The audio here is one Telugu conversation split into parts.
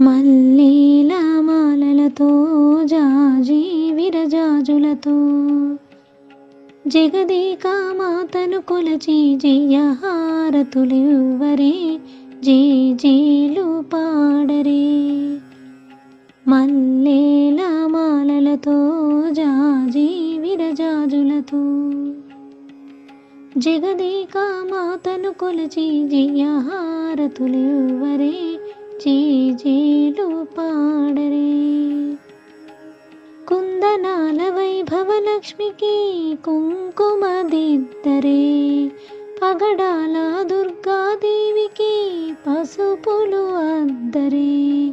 మల్లీల మాలలతో జాజి విరజాజులతో జగదీకా మాతను కొలచి జయహారతులివ్వరే జే జేలు పాడరే. మల్లేల మాలలతో జాజి విరజాజులతో జగదీకా మాతను కొలచి జయహారతులివ్వరే జీజీలు పాడరే. కుందనాల వైభవ లక్ష్మికి కుంకుమ దిద్దరే పగడాల దుర్గాదేవికి పసుపులు అద్దరే.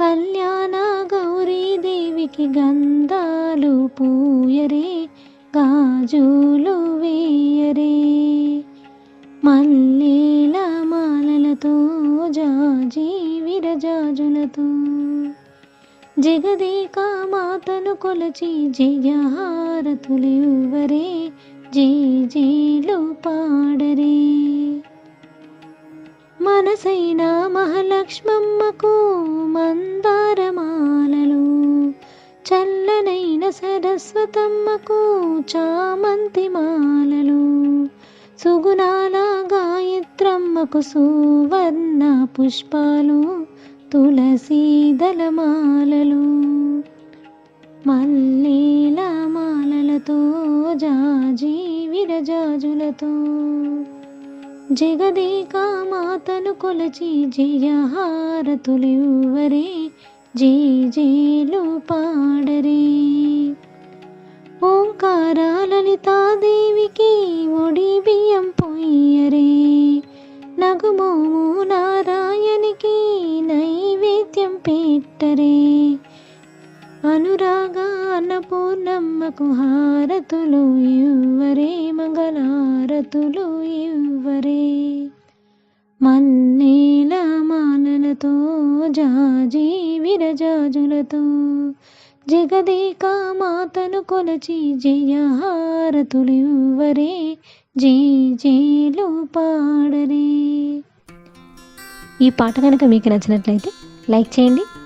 కళ్యాణ గౌరీదేవికి గంధాలు పూయరే గాజులు వేయరే. మల్లీల మాలలతో జాజి విరజాజులతో. జగదేకా మాతను కొలచి జయహారతులివరే జే జేలు పాడరే. మనసైన మహాలక్ష్మమ్మకు మందారమాలలు చల్లనైన సరస్వతమ్మకు చామంతి మాలలు సుగుణ గాయత్రమ్మకు సువర్ణ పుష్పాలు తులసి దళమాలలు. మల్లీల మాలలతో జాజి విరజాజులతో. జగదేక మాతను కొలచి జయహారతులివ్వరే జే జేలు పాడరే ఓంకార లలితాదేవికి ఒడి బియ్యం నైవేద్యం పెట్టరే అనురాగ అన్నపూర్ణమ్మకు హారతులు ఇవ్వరే మంగళారతులు ఇవ్వరే. మన్నేల మాలలతో జాజి విరజాజులతో జగదేక మాతను కొలచి జయహారతులు ఇవ్వరే జీ జేలు పాడరే. ఈ పాట కనుక మీకు నచ్చినట్లయితే లైక్ చేయండి